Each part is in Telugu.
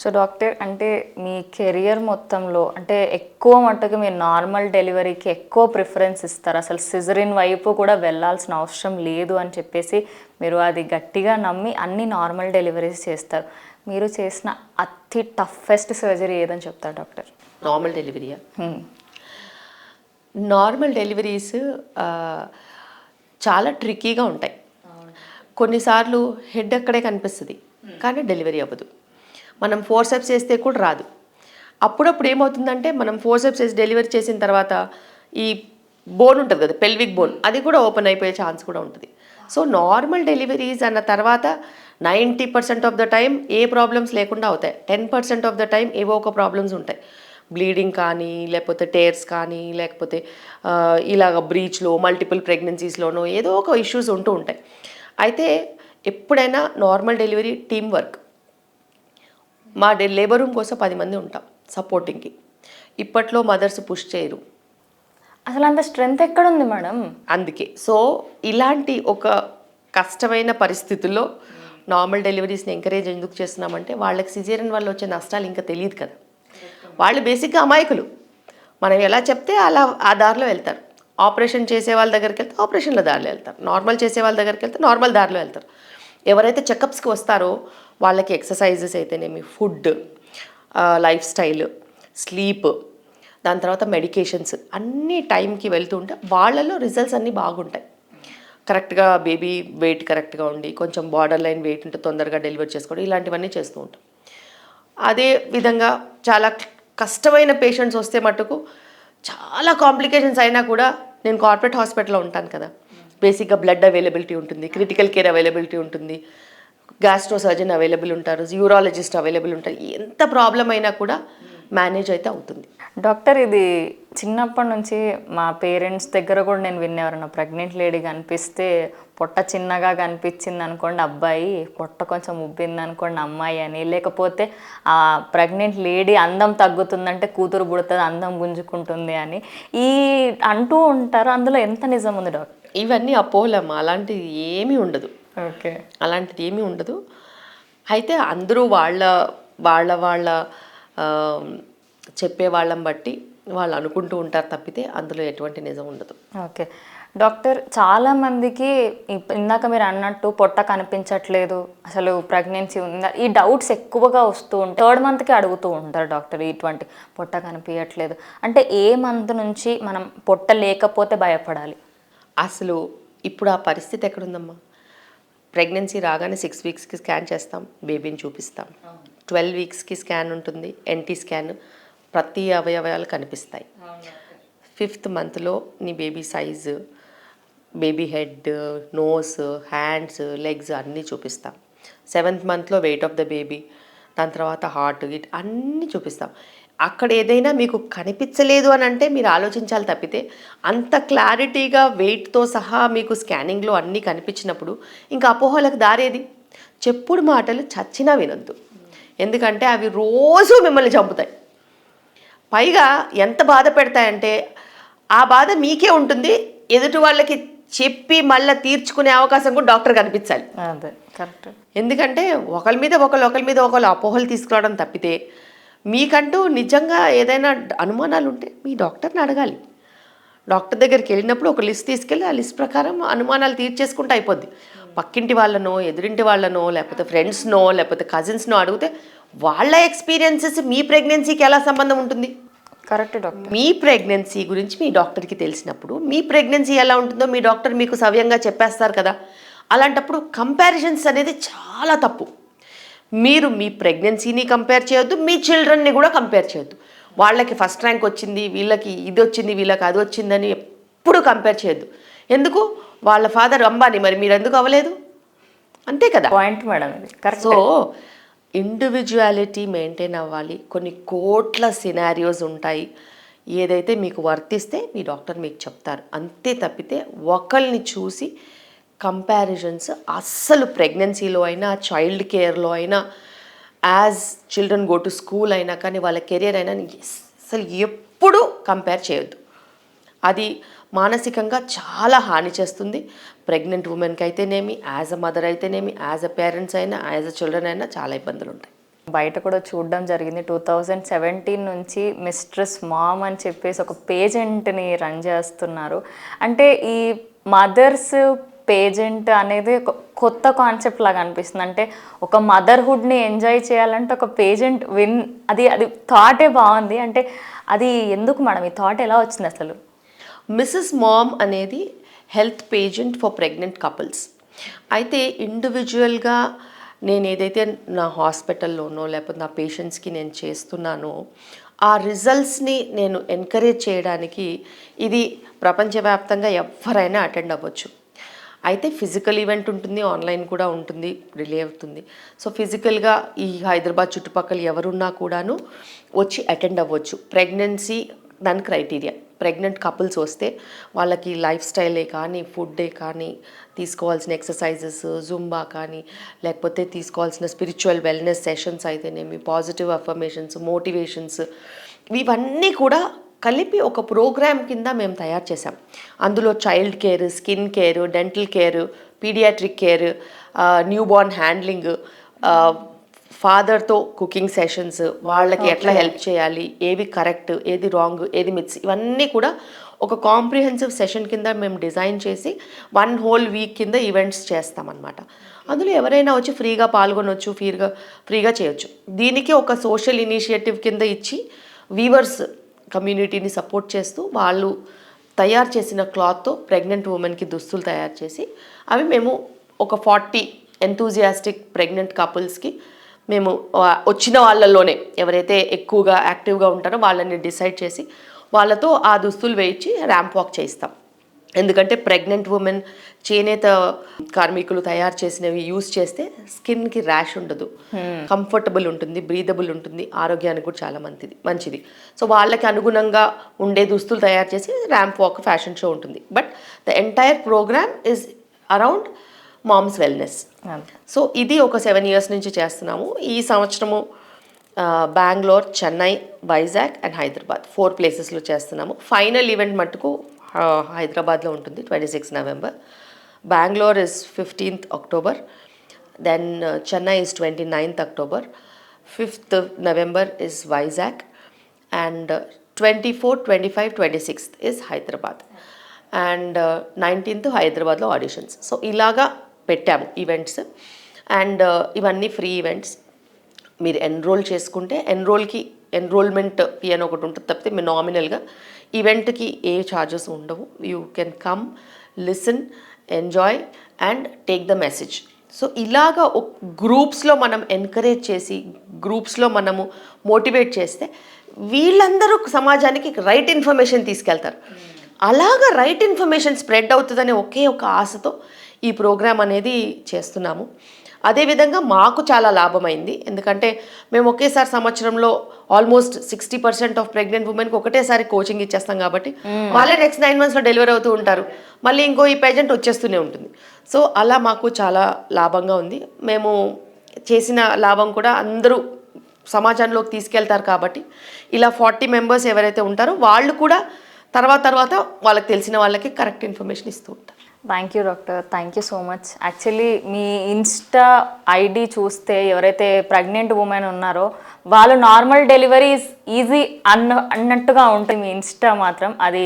సో డాక్టర్ అంటే మీ కెరియర్ మొత్తంలో అంటే ఎక్కువ మట్టుకు మీరు నార్మల్ డెలివరీకి ఎక్కువ ప్రిఫరెన్స్ ఇస్తారు. అసలు సిజరిన్ వైపు కూడా వెళ్ళాల్సిన అవసరం లేదు అని చెప్పేసి మీరు అది గట్టిగా నమ్మి అన్ని నార్మల్ డెలివరీస్ చేస్తారు. మీరు చేసిన అతి టఫెస్ట్ సర్జరీ ఏదని చెప్తారు డాక్టర్? నార్మల్ డెలివరీయా. నార్మల్ డెలివరీస్ చాలా ట్రిక్కీగా ఉంటాయి. కొన్నిసార్లు హెడ్ అక్కడే కనిపిస్తుంది. కానీ డెలివరీ అవ్వదు. మనం ఫోర్సెప్స్ చేస్తే కూడా రాదు. అప్పుడప్పుడు ఏమవుతుందంటే మనం ఫోర్సెప్స్ చేసి డెలివరీ చేసిన తర్వాత ఈ బోన్ ఉంటుంది కదా పెల్విక్ బోన్ అది కూడా ఓపెన్ అయిపోయే ఛాన్స్ కూడా ఉంటుంది. సో నార్మల్ డెలివరీస్ అన్న తర్వాత ninety percent of the time A problems లేకుండా అవుతాయి. Ten percent of the time ఏవో ఒక ప్రాబ్లమ్స్ ఉంటాయి. బ్లీడింగ్ కానీ లేకపోతే టేర్స్ కానీ లేకపోతే ఇలాగ బ్రీచ్లో మల్టిపుల్ ప్రెగ్నెన్సీస్లోనో ఏదో ఒక ఇష్యూస్ ఉంటూ ఉంటాయి. అయితే ఎప్పుడైనా నార్మల్ డెలివరీ టీం వర్క్ మా డె లేబర్ రూమ్ కోసం పది మంది ఉంటాం సపోర్టింగ్కి ఇప్పట్లో మదర్స్ పుష్ చేయరు. అసలు అంత స్ట్రెంగ్త్ ఎక్కడ ఉంది మేడం? అందుకే. సో ఇలాంటి ఒక కష్టమైన పరిస్థితుల్లో నార్మల్ డెలివరీస్ని ఎంకరేజ్ ఎందుకు చేస్తున్నామంటే వాళ్ళకి సిజేరియన్ వల్ల వచ్చే నష్టాలు ఇంకా తెలియదు కదా. వాళ్ళు బేసిక్గా అమాయకులు. మనం ఎలా చెప్తే అలా ఆ దారిలో వెళ్తారు. ఆపరేషన్ చేసే వాళ్ళ దగ్గరికి వెళ్తే ఆపరేషన్ల దారిలో వెళ్తారు. నార్మల్ చేసే వాళ్ళ దగ్గరికి వెళ్తే నార్మల్ దారిలో వెళ్తారు. ఎవరైతే చెకప్స్కి వస్తారో వాళ్ళకి ఎక్సర్సైజెస్ అయితేనేమి? ఫుడ్ లైఫ్ స్టైల్ స్లీప్ దాని తర్వాత మెడికేషన్స్ అన్ని టైంకి వెళ్తుంటే వాళ్ళలో రిజల్ట్స్ అన్నీ బాగుంటాయి. కరెక్ట్గా బేబీ వెయిట్ కరెక్ట్గా ఉండి కొంచెం బార్డర్ లైన్ వెయిట్ ఉంటే తొందరగా డెలివరీ చేసుకోవడం ఇలాంటివన్నీ చేస్తూ ఉంటాం. అదే విధంగా చాలా కష్టమైన పేషెంట్స్ వస్తే మటుకు చాలా కాంప్లికేషన్స్ అయినా కూడా నేను కార్పొరేట్ హాస్పిటల్లో ఉంటాను కదా. బేసిక్గా బ్లడ్ అవైలబిలిటీ ఉంటుంది క్రిటికల్ కేర్ అవైలబిలిటీ ఉంటుంది. గ్యాస్ట్రో సర్జన్ అవైలబుల్ ఉంటారు యూరాలజిస్ట్ అవైలబుల్ ఉంటారు ఎంత ప్రాబ్లం అయినా కూడా మేనేజ్ అయితే అవుతుంది. డాక్టర్ ఇది చిన్నప్పటి నుంచి మా పేరెంట్స్ దగ్గర కూడా నేను వినేవారన్న ప్రెగ్నెంట్ లేడీ కనిపిస్తే పొట్ట చిన్నగా కనిపించింది అనుకోండి అబ్బాయి పొట్ట కొంచెం ఉబ్బింది అనుకోండి అమ్మాయి అని. లేకపోతే ఆ ప్రెగ్నెంట్ లేడీ అందం తగ్గుతుందంటే కూతురు పుడుతుంది అందం గుంజుకుంటుంది అని. ఈ అంటూ ఉంటారు అందులో ఎంత నిజం ఉంది డాక్టర్? ఇవన్నీ అపోహలమ్మ అలాంటిది ఏమీ ఉండదు. ఓకే. అలాంటిది ఏమీ ఉండదు. అయితే అందరూ వాళ్ళ వాళ్ళ వాళ్ళ చెప్పే వాళ్ళని బట్టి వాళ్ళు అనుకుంటూ ఉంటారు తప్పితే అందులో ఎటువంటి నిజం ఉండదు. ఓకే. డాక్టర్ చాలా మందికి ఇప్- ఇందాక మీరు అన్నట్టు పొట్ట కనిపించట్లేదు అసలు ప్రెగ్నెన్సీ ఉందా ఈ డౌట్స్ ఎక్కువగా వస్తూ ఉంటాయి. థర్డ్ మంత్కి అడుగుతూ ఉంటారు డాక్టర్ ఇటువంటి పొట్ట కనిపించట్లేదు. అంటే ఏ మంత్ నుంచి మనం పొట్ట లేకపోతే భయపడాలి? అసలు ఇప్పుడు ఆ పరిస్థితి ఎక్కడుందమ్మా? ప్రెగ్నెన్సీ రాగానే సిక్స్ వీక్స్కి స్కాన్ చేస్తాం బేబీని చూపిస్తాం. ట్వెల్వ్ వీక్స్కి స్కాన్ ఉంటుంది ఎన్టీ స్కాన్ ప్రతి అవయవాలు కనిపిస్తాయి. ఫిఫ్త్ మంత్లో నీ baby size baby head nose hands legs అన్నీ చూపిస్తాం. సెవెంత్ మంత్లో వెయిట్ ఆఫ్ ద బేబీ దాని తర్వాత హార్ట్ గిట్ అన్నీ చూపిస్తాం. అక్కడ ఏదైనా మీకు కనిపించలేదు అని అంటే మీరు ఆలోచించాలి తప్పితే అంత క్లారిటీగా వెయిట్తో సహా మీకు స్కానింగ్లో అన్నీ కనిపించినప్పుడు ఇంకా అపోహలకు దారేది? చెప్పుడు మాటలు చచ్చినా వినొద్దు. ఎందుకంటే అవి రోజు మిమ్మల్ని చంపుతాయి. పైగా ఎంత బాధ పెడతాయంటే ఆ బాధ మీకే ఉంటుంది ఎదుటి వాళ్ళకి చెప్పి మళ్ళీ తీర్చుకునే అవకాశం కూడా డాక్టర్ కనిపించాలి. అదే కరెక్ట్. ఎందుకంటే ఒకరి మీద ఒకరు ఒకరి మీద ఒకరు అపోహలు తీసుకురావడం తప్పితే మీకంటూ నిజంగా ఏదైనా అనుమానాలు ఉంటే మీ డాక్టర్ని అడగాలి. డాక్టర్ దగ్గరికి వెళ్ళినప్పుడు ఒక లిస్ట్ తీసుకెళ్ళి ఆ లిస్ట్ ప్రకారం అనుమానాలు తీర్చేసుకుంటే అయిపోద్ది. పక్కింటి వాళ్ళనో ఎదురింటి వాళ్ళనో లేకపోతే ఫ్రెండ్స్నో లేకపోతే కజిన్స్నో అడిగితే వాళ్ళ ఎక్స్పీరియన్సెస్ మీ ప్రెగ్నెన్సీకి ఎలా సంబంధం ఉంటుంది? కరెక్ట్ డాక్టర్ మీ ప్రెగ్నెన్సీ గురించి మీ డాక్టర్కి తెలిసినప్పుడు మీ ప్రెగ్నెన్సీ ఎలా ఉంటుందో మీ డాక్టర్ మీకు సవ్యంగా చెప్పేస్తారు కదా? అలాంటప్పుడు కంపారిజన్స్ అనేది చాలా తప్పు. మీరు మీ ప్రెగ్నెన్సీని కంపేర్ చేయొద్దు మీ చిల్డ్రన్ని కూడా కంపేర్ చేయొద్దు. వాళ్ళకి ఫస్ట్ ర్యాంక్ వచ్చింది వీళ్ళకి ఇది వచ్చింది వీళ్ళకి అది వచ్చిందని ఎప్పుడు కంపేర్ చేయొద్దు. ఎందుకు? వాళ్ళ ఫాదర్ అంబానీ మరి మీరు ఎందుకు అవ్వలేదు? అంతే కదా? Point madam so individuality maintain అవ్వాలి. కొన్ని కోట్ల సినారియోస్ ఉంటాయి. ఏదైతే మీకు వర్తిస్తే మీ డాక్టర్ మీకు చెప్తారు. అంతే తప్పితే ఒకరిని చూసి కంపారిజన్స్ అస్సలు ప్రెగ్నెన్సీలో అయినా చైల్డ్ కేర్లో అయినా as children go to school అయినా కానీ వాళ్ళ కెరియర్ అయినా అసలు ఎప్పుడూ కంపేర్ చేయొద్దు. అది మానసికంగా చాలా హాని చేస్తుంది. ప్రెగ్నెంట్ ఉమెన్కి అయితేనేమి యాజ్ అ మదర్ అయితేనేమి యాజ్ అ పేరెంట్స్ అయినా యాజ్ అ చిల్డ్రన్ అయినా చాలా ఇబ్బందులు ఉంటాయి. బయట కూడా చూడడం జరిగింది. టూ థౌజండ్ సెవెంటీన్ నుంచి మిస్ట్రెస్ మామ్ అని చెప్పేసి ఒక పేజెంట్ని రన్ చేస్తున్నారు. అంటే ఈ మదర్స్ పేజెంట్ అనేది ఒక కొత్త కాన్సెప్ట్ లాగా అనిపిస్తుంది. అంటే ఒక మదర్హుడ్ని ఎంజాయ్ చేయాలంటే ఒక పేజెంట్ విన్ అది అది థాటే బాగుంది. అంటే అది ఎందుకు మేడం? ఈ థాట్ ఎలా వచ్చింది అసలు? మిస్సెస్ మామ్ అనేది health pageant for pregnant couples అయితే ఇండివిజువల్గా నేను ఏదైతే నా హాస్పిటల్లోనో లేకపోతే నా పేషెంట్స్కి నేను చేస్తున్నానో ఆ రిజల్ట్స్ని నేను ఎంకరేజ్ చేయడానికి ఇది ప్రపంచవ్యాప్తంగా ఎవరైనా అటెండ్ అవ్వచ్చు. అయితే ఫిజికల్ ఈవెంట్ ఉంటుంది ఆన్లైన్ కూడా ఉంటుంది రిలే అవుతుంది. సో ఫిజికల్గా ఈ హైదరాబాద్ చుట్టుపక్కల ఎవరున్నా కూడాను వచ్చి అటెండ్ అవ్వచ్చు. ప్రెగ్నెన్సీ దాని క్రైటీరియా ప్రెగ్నెంట్ కపుల్స్ వస్తే వాళ్ళకి లైఫ్ స్టైలే కానీ ఫుడ్డే కానీ తీసుకోవాల్సిన ఎక్సర్సైజెస్ జుంబా కానీ లేకపోతే తీసుకోవాల్సిన స్పిరిచువల్ వెల్నెస్ సెషన్స్ అయితేనేమి పాజిటివ్ అఫర్మేషన్స్ మోటివేషన్స్ ఇవన్నీ కూడా కలిపి ఒక ప్రోగ్రామ్ కింద మేము తయారు చేసాం అందులో child care skin care dental care paediatric care new born handling ఫాదర్తో cooking sessions వాళ్ళకి ఎట్లా హెల్ప్ చేయాలి ఏవి కరెక్ట్ ఏది రాంగ్ ఏది మిత్స్ ఇవన్నీ కూడా ఒక కాంప్రిహెన్సివ్ సెషన్ కింద మేము డిజైన్ చేసి వన్ హోల్ వీక్ కింద ఈవెంట్స్ చేస్తామన్నమాట. అందులో ఎవరైనా వచ్చి ఫ్రీగా పాల్గొనవచ్చు ఫ్రీగా ఫ్రీగా చేయొచ్చు. దీనికి ఒక సోషల్ ఇనిషియేటివ్ కింద ఇచ్చి వీవర్స్ కమ్యూనిటీని సపోర్ట్ చేస్తూ వాళ్ళు తయారు చేసిన క్లాత్తో ప్రెగ్నెంట్ ఉమెన్కి దుస్తులు తయారు చేసి అవి మేము ఒక ఫార్టీ ఎంతూజియాస్టిక్ ప్రెగ్నెంట్ కపుల్స్కి మేము వచ్చిన వాళ్ళల్లోనే ఎవరైతే ఎక్కువగా యాక్టివ్గా ఉంటారో వాళ్ళని డిసైడ్ చేసి వాళ్ళతో ఆ దుస్తులు వేయించి ర్యాంప్ వాక్ చేయిస్తాం. ఎందుకంటే ప్రెగ్నెంట్ ఉమెన్ చేనేత కార్మికులు తయారు చేసినవి యూస్ చేస్తే స్కిన్కి ర్యాష్ ఉండదు. కంఫర్టబుల్ ఉంటుంది బ్రీదబుల్ ఉంటుంది ఆరోగ్యానికి కూడా చాలా మంచిది మంచిది. సో వాళ్ళకి అనుగుణంగా ఉండే దుస్తులు తయారు చేసి ర్యాంప్ వాక్ ఫ్యాషన్ షో ఉంటుంది. But the entire programme is around moms wellness so ఇది ఒక సెవెన్ ఇయర్స్ నుంచి చేస్తున్నాము. ఈ సంవత్సరము బెంగళూర్ చెన్నై వైజాగ్ అండ్ హైదరాబాద్ ఫోర్ ప్లేసెస్లో చేస్తున్నాము. ఫైనల్ ఈవెంట్ మట్టుకు ఆ, హైదరాబాద్లో ఉంటుంది twenty six November Bangalore is fifteenth October then Chennai is twenty ninth October fifth November is Vizag and twenty four twenty five twenty sixth is Hyderabad and nineteenth హైదరాబాద్లో ఆడిషన్స్ సో ఇలాగా పెట్టాము ఈవెంట్స్ అండ్ ఇవన్నీ ఫ్రీ ఈవెంట్స్ మీరు ఎన్రోల్ చేసుకుంటే ఎన్రోల్కి ఎన్రోల్మెంట్ ఫీ అని ఒకటి ఉంటుంది. తప్పితే మీరు నామినల్గా ఈవెంట్కి ఏ ఛార్జెస్ ఉండవు. You can come listen enjoy and take the message so ఇలాగా గ్రూప్స్లో మనం ఎంకరేజ్ చేసి గ్రూప్స్లో మనము మోటివేట్ చేస్తే వీళ్ళందరూ సమాజానికి రైట్ ఇన్ఫర్మేషన్ తీసుకెళ్తారు. అలాగా రైట్ ఇన్ఫర్మేషన్ స్ప్రెడ్ అవుతుందనే ఒకే ఒక ఆశతో ఈ ప్రోగ్రామ్ అనేది చేస్తున్నాము. అదేవిధంగా మాకు చాలా లాభమైంది. ఎందుకంటే మేము ఒకేసారి సంవత్సరంలో almost sixty percent of pregnant ఉమెన్కి ఒకటేసారి కోచింగ్ ఇచ్చేస్తాం కాబట్టి వాళ్ళే నెక్స్ట్ నైన్ మంత్స్లో డెలివరీ అవుతూ ఉంటారు. మళ్ళీ ఇంకో ఈ పేజెంట్ వచ్చేస్తూనే ఉంటుంది. సో అలా మాకు చాలా లాభంగా ఉంది. మేము చేసిన లాభం కూడా అందరూ సమాజంలోకి తీసుకెళ్తారు కాబట్టి ఇలా ఫార్టీ మెంబర్స్ ఎవరైతే ఉంటారో వాళ్ళు కూడా తర్వాత తర్వాత వాళ్ళకి తెలిసిన వాళ్ళకి కరెక్ట్ ఇన్ఫర్మేషన్ ఇస్తూ ఉంటారు. Thank you doctor thank you so much actually me insta ID చూస్తే ఎవరైతే ప్రెగ్నెంట్ ఉమెన్ ఉన్నారో వాళ్ళు నార్మల్ డెలివరీస్ ఈజీ అన్న అన్నట్టుగా ఉంటుంది మీ ఇన్స్టా మాత్రం. అది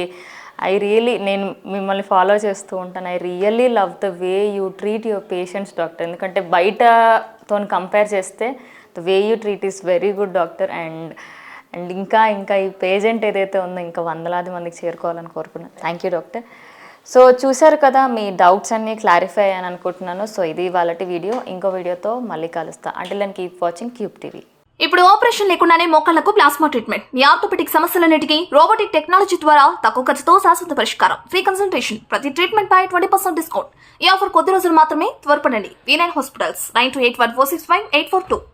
ఐ రియలీ నేను మిమ్మల్ని ఫాలో చేస్తూ ఉంటాను. I really love the way you treat your patients doctor ఎందుకంటే బయటతో కంపేర్ చేస్తే the way you treat is very good doctor and and ఇంకా ఇంకా ఈ పేజెంట్ ఏదైతే ఉందో ఇంకా వందలాది మందికి చేరుకోవాలని కోరుకున్నాను థ్యాంక్ యూ డాక్టర్ సో చూశారు కదా మీ డౌట్స్ అన్నీ క్లారిఫై అయ్యాను అనుకుంటున్నాను. సో ఇది వాళ్ళటి వీడియో ఇంకో వీడియోతో మళ్ళీ కలుస్తా. అంటే నేను కీప్ వాచింగ్ క్యూబ్ టీవీ ఇప్పుడు ఆపరేషన్ లేకుండానే మోకాళ్ళకు ప్లాస్మా ట్రీట్మెంట్ మీ ఆర్థోపెటిక్ సమస్యలన్నిటికీ రోబోటిక్ టెక్నాలజీ ద్వారా తక్కువ ఖర్చుతో శాశ్వత పరిష్కారం. ఫ్రీ కన్సల్టేషన్ ప్రతి ట్రీట్మెంట్ పై ట్వంటీ పర్సెంట్ డిస్కౌంట్ ఈ ఆఫర్ కొద్ది రోజులు మాత్రమే త్వరపడండి. V nine hospitals nine two eight one four six five eight four two